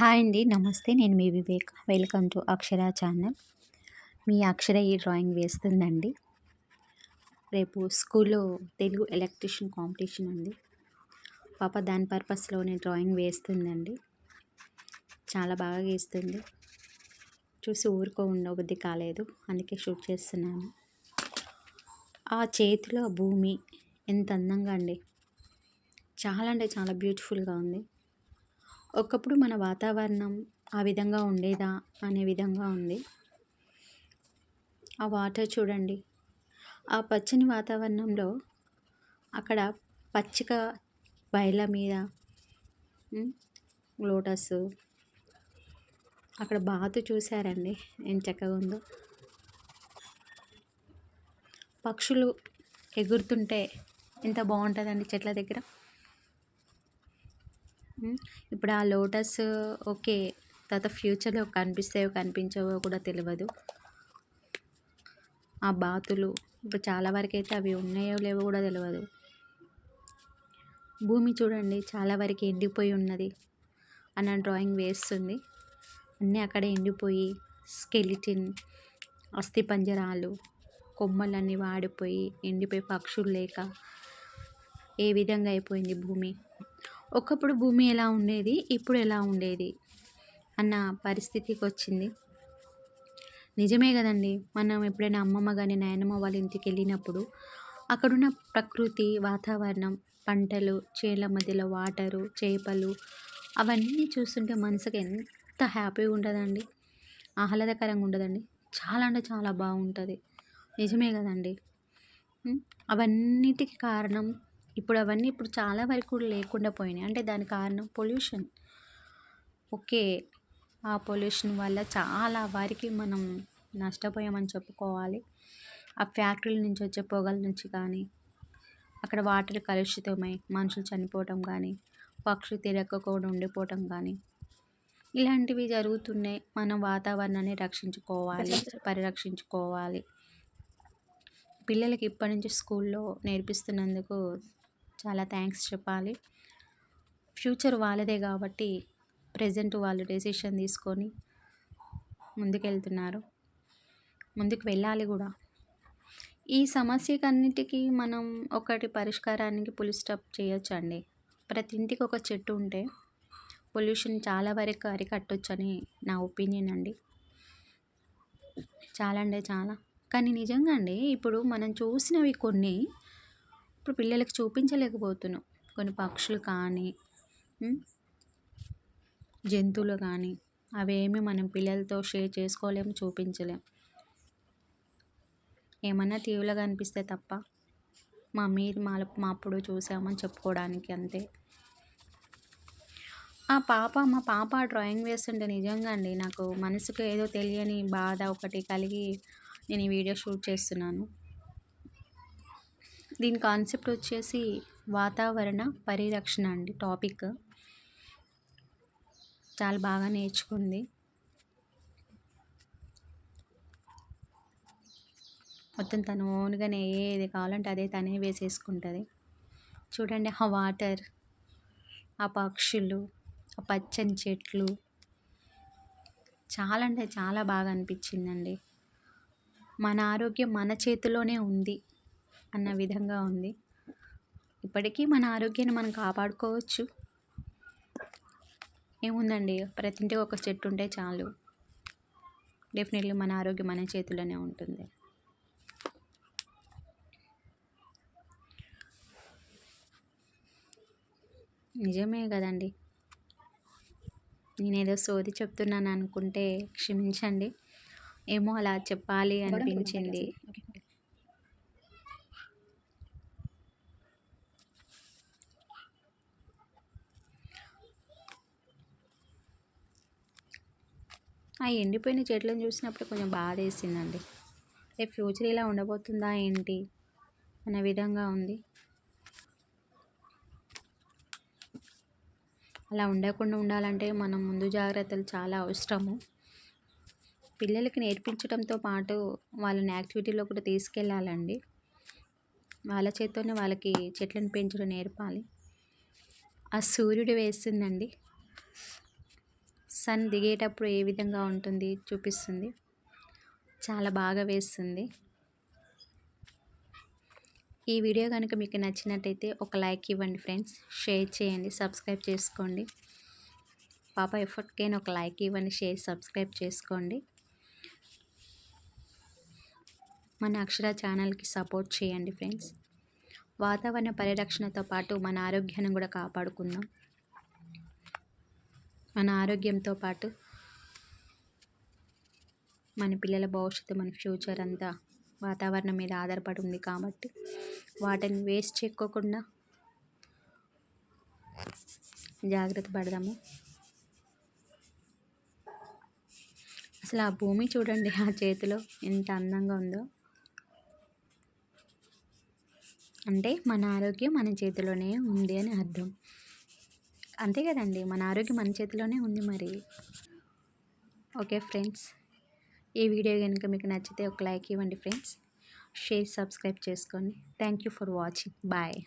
Hi అండి. నమస్తే. నేను మీ Vivek. Welcome to Akshara channel. మీ అక్షర ఈ డ్రాయింగ్ వేస్తుందండి. రేపు స్కూల్లో తెలుగు ఎలక్ట్రిషియన్ కాంపిటీషన్ ఉంది. పాప దాని పర్పస్లోనే డ్రాయింగ్ వేస్తుందండి. చాలా బాగా గీస్తుంది. చూసి ఊరుకో ఉండబుద్ధి కాలేదు. అందుకే షూట్ చేస్తున్నాను. ఆ చేతిలో భూమి. ఎంత అందంగా అండి. చాలా అంటే చాలా బ్యూటిఫుల్గా ఉంది. ఒకప్పుడు మన వాతావరణం ఆ విధంగా ఉండేదా అనే విధంగా ఉంది. ఆ వాటర్ చూడండి. ఆ పచ్చని వాతావరణంలో అక్కడ పచ్చిక బయళ్ళ మీద లోటస్ అక్కడ బాతు చూశారండి. ఏం చక్కగా ఉందో. పక్షులు ఎగురుతుంటే ఎంత బాగుంటుందండి చెట్ల దగ్గర. ఇప్పుడు ఆ లోటస్ ఓకే. తర్వాత ఫ్యూచర్లో కనిపిస్తాయో కనిపించవో కూడా తెలియదు ఆ బాతులు ఇప్పుడు చాలా వరకు అయితే అవి ఉన్నాయో లేవో కూడా తెలియదు భూమి చూడండి చాలా వరకు ఎండిపోయి ఉన్నది అన్న డ్రాయింగ్ వేస్తుంది. అన్నీ అక్కడ ఎండిపోయి స్కెలిటిన్ అస్థి పంజరాలు కొమ్మలన్నీ వాడిపోయి ఎండిపోయి పక్షులు లేక ఏ విధంగా అయిపోయింది భూమి? ఒకప్పుడు భూమి ఎలా ఉండేది ఇప్పుడు ఎలా ఉండేది అన్న పరిస్థితికి వచ్చింది నిజమే కదండి మనం ఎప్పుడైనా అమ్మమ్మ కానీ నాయనమ్మ వాళ్ళ ఇంటికి వెళ్ళినప్పుడు అక్కడున్న ప్రకృతి వాతావరణం పంటలు చేల మధ్యలో వాటరు చేపలు అవన్నీ చూస్తుంటే మనసుకి ఎంత హ్యాపీగా ఉంటుందండి. ఆహ్లాదకరంగా ఉంటుందండి. చాలా అంటే చాలా బాగుంటుంది. నిజమే కదండి. అవన్నిటికి కారణం ఇప్పుడు అవన్నీ ఇప్పుడు చాలా వరకు లేకుండా పోయినాయి. అంటే దాని కారణం పొల్యూషన్. ఓకే ఆ పొల్యూషన్ వల్ల చాలా వారికి మనం నష్టపోయామని చెప్పుకోవాలి. ఆ ఫ్యాక్టరీల నుంచి వచ్చే పొగల నుంచి కానీ అక్కడ వాటర్ కలుషితమై మనుషులు చనిపోవటం కానీ పక్షులు తిరగకుండా ఉండిపోవటం కానీ ఇలాంటివి జరుగుతున్నాయి. మనం వాతావరణాన్ని రక్షించుకోవాలి పరిరక్షించుకోవాలి. పిల్లలకి ఇప్పటి నుంచి స్కూల్లో నేర్పిస్తున్నందుకు చాలా థ్యాంక్స్ చెప్పాలి. ఫ్యూచర్ వాళ్ళదే కాబట్టి ప్రజెంట్ వాళ్ళు డెసిషన్ తీసుకొని ముందుకెళ్తున్నారు. ముందుకు వెళ్ళాలి కూడా. ఈ సమస్యకన్నిటికీ మనం ఒకటి పరిష్కారానికి పులి స్టాప్ ప్రతి ఇంటికి ఒక చెట్టు ఉంటే పొల్యూషన్ చాలా వరకు అరికట్టొచ్చని నా ఒపీనియన్ అండి. చాలా అంటే చాలా. కానీ నిజంగా అండి ఇప్పుడు మనం చూసినవి కొన్ని ఇప్పుడు పిల్లలకు చూపించలేకపోతున్నాం. కొన్ని పక్షులు కానీ జంతువులు కానీ అవేమి మనం పిల్లలతో షేర్ చేసుకోలేము చూపించలేం ఏమన్నా టీవీలో కనిపిస్తే తప్ప మా మీరు మా మా అప్పుడు చూసామని చెప్పుకోవడానికి అంతే. ఆ పాప మా పాప డ్రాయింగ్ వేస్తుంటే నిజంగా అండి నాకు మనసుకు ఏదో తెలియని బాధ ఒకటి కలిగి నేను ఈ వీడియో షూట్ చేస్తున్నాను. దీని కాన్సెప్ట్ వచ్చేసి వాతావరణ పరిరక్షణ అండి టాపిక్. చాలా బాగా నేర్చుకుంది. మొత్తం తను ఓన్గానే ఏది కావాలంటే అదే తనే వేసేసుకుంటుంది. చూడండి ఆ వాటర్ ఆ పక్షులు ఆ పచ్చని చెట్లు. చాలా అంటే చాలా బాగా అనిపించిందండి. మన ఆరోగ్యం మన చేతిలోనే ఉంది. అన్న విధంగా ఉంది. ఇప్పటికీ మన ఆరోగ్యాన్ని మనం కాపాడుకోవచ్చు. ఏముందండి? ప్రతి ఇంటికి ఒక చెట్టు ఉంటే చాలు. డెఫినెట్లీ మన ఆరోగ్యం మన చేతిలోనే ఉంటుంది. నిజమే కదండి. నేనేదో సోది చెప్తున్నాను అనుకుంటే క్షమించండి. ఏమో అలా చెప్పాలి అనిపించింది. ఆ ఎండిపోయిన చెట్లను చూసినప్పుడు కొంచెం బాధ వేసిందండి. రేపు ఫ్యూచర్ ఇలా ఉండబోతుందా ఏంటి? అనే విధంగా ఉంది. అలా ఉండకుండా ఉండాలంటే మనం ముందు జాగ్రత్తలు చాలా అవసరము. పిల్లలకి నేర్పించడంతో పాటు వాళ్ళని యాక్టివిటీలో కూడా తీసుకెళ్ళాలండి వాళ్ళ చేత్తోనే వాళ్ళకి చెట్లను పెంచడం నేర్పాలి. ఆ సూర్యుడు వేస్తుందండి. సన్ దిగేటప్పుడు ఏ విధంగా ఉంటుంది చూపిస్తుంది. చాలా బాగా వేస్తుంది. ఈ వీడియో కనుక మీకు నచ్చినట్టయితే ఒక లైక్ ఇవ్వండి ఫ్రెండ్స్. షేర్ చేయండి సబ్స్క్రైబ్ చేసుకోండి. పాప ఎఫర్ట్కైనా ఒక లైక్ ఇవ్వండి షేర్ సబ్స్క్రైబ్ చేసుకోండి. మన అక్షర ఛానల్కి సపోర్ట్ చేయండి ఫ్రెండ్స్. వాతావరణ పరిరక్షణతో పాటు మన ఆరోగ్యాన్ని కూడా కాపాడుకుందాం. మన ఆరోగ్యంతో పాటు మన పిల్లల భవిష్యత్తు మన ఫ్యూచర్ అంతా వాతావరణం మీద ఆధారపడి ఉంది కాబట్టి వాటిని వేస్ట్ చెక్కకుండా జాగ్రత్త పడదాము. అసలు ఆ భూమి చూడండి ఆ చేతిలో ఎంత అందంగా ఉందో. అంటే మన ఆరోగ్యం మన చేతిలోనే ఉంది అని అర్థం. అంతే కదండి. మన ఆరోగ్యం మన చేతిలోనే ఉంది మరి. ఓకే ఫ్రెండ్స్ ఈ వీడియో కనుక మీకు నచ్చితే ఒక లైక్ ఇవ్వండి ఫ్రెండ్స్. షేర్ సబ్స్క్రైబ్ చేసుకోండి. Thank you for watching. Bye.